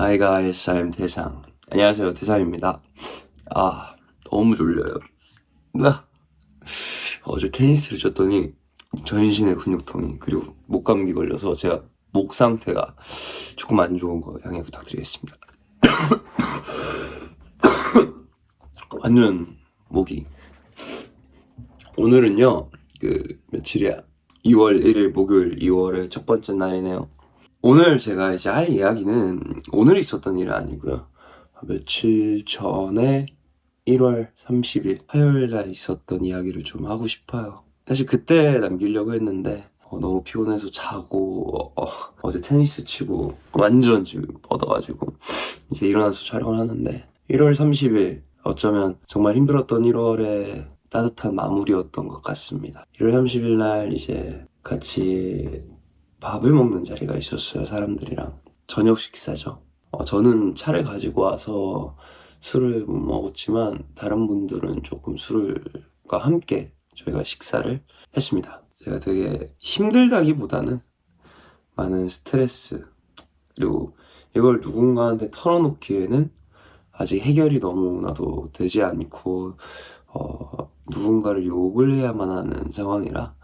Guys, I'm 대상. 안녕하세요, 대상입니다. 아, 너무 졸려요. 나 어제 테니스를 쳤더니 전신의 근육통이 그리고 목 감기 걸려서 제가 목 상태가 조금 안 좋은 거 양해 부탁드리겠습니다. 완전 목이 오늘은요 그 며칠이야 2월 1일 목요일 2월의 첫 번째 날이네요. 오늘 제가 이제 할 이야기는 오늘 있었던 일은 아니고요. 며칠 전에 1월 30일 화요일 날 있었던 이야기를 좀 하고 싶어요. 사실 그때 남기려고 했는데 어, 너무 피곤해서 자고 어, 제 테니스 치고 완전 지금 뻗어가지고 이제 일어나서 촬영을 하는데 1월 30일 어쩌면 정말 힘들었던 1월의 따뜻한 마무리였던 것 같습니다. 1월 30일 날 이제 같이 밥을 먹는 자리가 있었어요, 사람들이랑. 저녁 식사죠. 어, 저는 차를 가지고 와서 술을 못 먹었지만 다른 분들은 조금 술과 함께 저희가 식사를 했습니다. 제가 되게 힘들다기보다는 많은 스트레스 그리고 이걸 누군가한테 털어놓기에는 아직 해결이 너무나도 되지 않고 어, 누군가를 욕을 해야만 하는 상황이라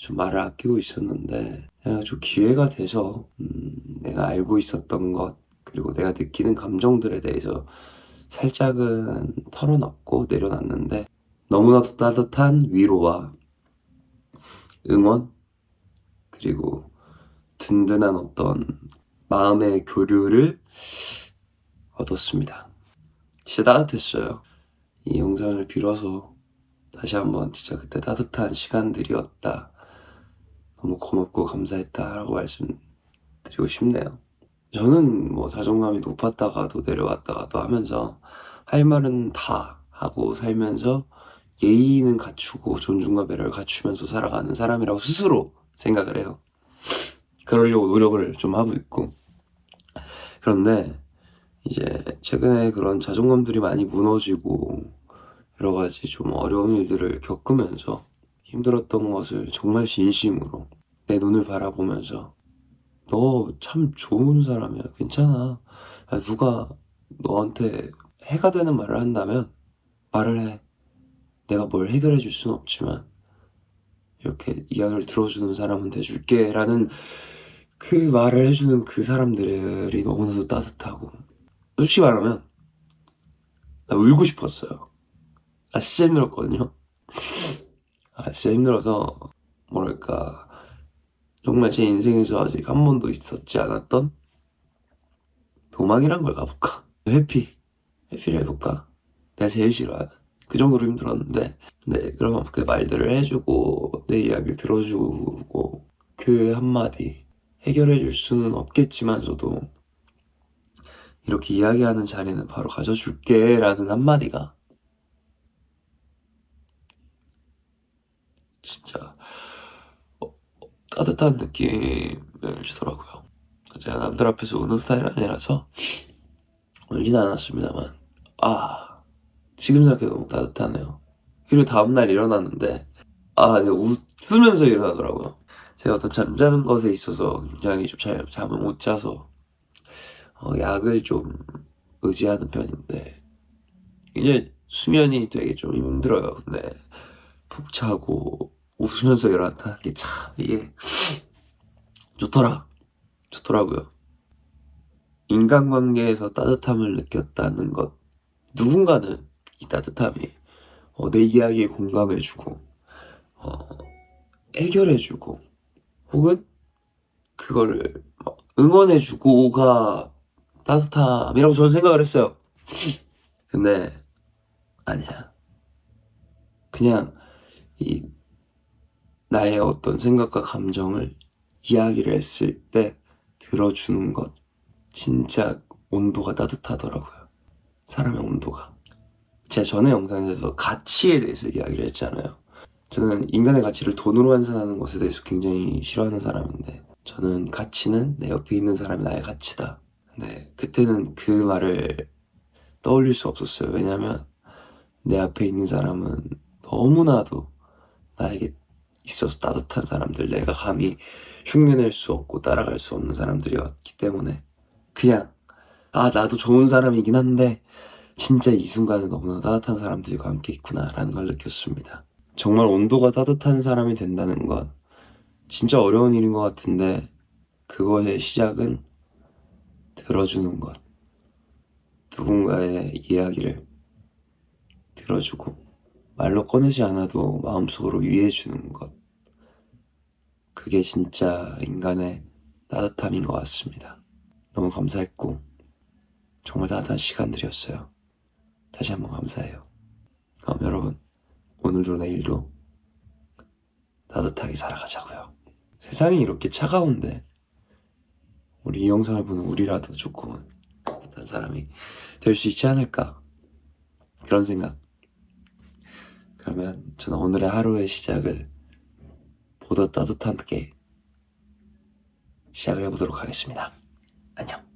좀 말을 아끼고 있었는데 좀 기회가 돼서 음, 내가 알고 있었던 것 그리고 내가 느끼는 감정들에 대해서 살짝은 털어놨고 내려놨는데 너무나도 따뜻한 위로와 응원 그리고 든든한 어떤 마음의 교류를 얻었습니다. 진짜 따뜻했어요. 이 영상을 빌어서 다시 한번 진짜 그때 따뜻한 시간들이었다. 너무 고맙고 감사했다라고 말씀드리고 싶네요. 저는 뭐 자존감이 높았다가도 내려왔다가도 하면서 할 말은 다 하고 살면서 예의는 갖추고 존중과 배려를 갖추면서 살아가는 사람이라고 스스로 생각을 해요. 그러려고 노력을 좀 하고 있고. 그런데 이제 최근에 그런 자존감들이 많이 무너지고 여러 가지 좀 어려운 일들을 겪으면서 힘들었던 것을 정말 진심으로 내 눈을 바라보면서 너 참 좋은 사람이야. 괜찮아. 야, 누가 너한테 해가 되는 말을 한다면 말을 해. 내가 뭘 해결해 줄 수는 없지만 이렇게 이야기를 들어주는 사람은 돼줄게 라는 그 말을 해주는 그 사람들이 너무나도 따뜻하고 솔직히 말하면 나 울고 싶었어요 나 진짜 힘들었거든요 아 진짜 힘들어서 뭐랄까. 정말 제 인생에서 아직 한 번도 있었지 않았던 도망이란 걸 가볼까? 회피 회피를 해볼까? 내가 제일 싫어하는. 그 정도로 힘들었는데 네 그러면 그 말들을 해주고 내 이야기를 들어주고 그 한마디 해결해 줄 수는 없겠지만서도 이렇게 이야기하는 자리는 바로 가져줄게 라는 한마디가 진짜 어, 따뜻한 느낌을 주더라고요. 제가 남들 앞에서 우는 스타일은 아니라서 울진 않았습니다만 아 지금 생각해도 너무 따뜻하네요. 그리고 다음날 일어났는데 아 내가 웃으면서 일어나더라고요. 제가 어떤 잠자는 것에 있어서 굉장히 좀 잘, 잠을 못 자서 어, 약을 좀 의지하는 편인데 이제 수면이 되게 좀 힘들어요. 근데 푹 자고 웃으면서 일어났다는 게참 이게 좋더라. 좋더라고요. 인간관계에서 따뜻함을 느꼈다는 것. 누군가는 이 따뜻함이 어, 내 이야기에 공감해주고 어, 해결해주고 혹은 그거를 막 응원해주고가 따뜻함이라고 저는 생각을 했어요. 근데 아니야. 그냥 이 나의 어떤 생각과 감정을 이야기를 했을 때 들어주는 것 진짜 온도가 따뜻하더라고요. 사람의 온도가. 제가 전에 영상에서 가치에 대해서 이야기를 했잖아요. 저는 인간의 가치를 돈으로 환산하는 것에 대해서 굉장히 싫어하는 사람인데 저는 가치는 내 옆에 있는 사람이 나의 가치다. 네, 그때는 그 말을 떠올릴 수 없었어요. 왜냐면 내 앞에 있는 사람은 너무나도 나에게 있어서 따뜻한 사람들, 내가 감히 흉내낼 수 없고 따라갈 수 없는 사람들이었기 때문에 그냥 아, 나도 좋은 사람이긴 한데, 진짜 이 순간에 너무나 따뜻한 사람들과 함께 있구나라는 걸 느꼈습니다. 정말 온도가 따뜻한 사람이 된다는 건 진짜 어려운 일인 것 같은데, 그거의 시작은 들어주는 것. 누군가의 이야기를 들어주고, 말로 꺼내지 않아도 마음속으로 위해주는 것. 그게 진짜 인간의 따뜻함인 것 같습니다. 너무 감사했고, 정말 따뜻한 시간들이었어요. 다시 한번 감사해요. 그럼 여러분, 오늘도 내일도 따뜻하게 살아가자고요. 세상이 이렇게 차가운데, 우리 이 영상을 보는 우리라도 조금은 따뜻한 사람이 될 수 있지 않을까. 그런 생각. 그러면 저는 오늘의 하루의 시작을 보다 따뜻하게 시작을 해보도록 하겠습니다. 안녕.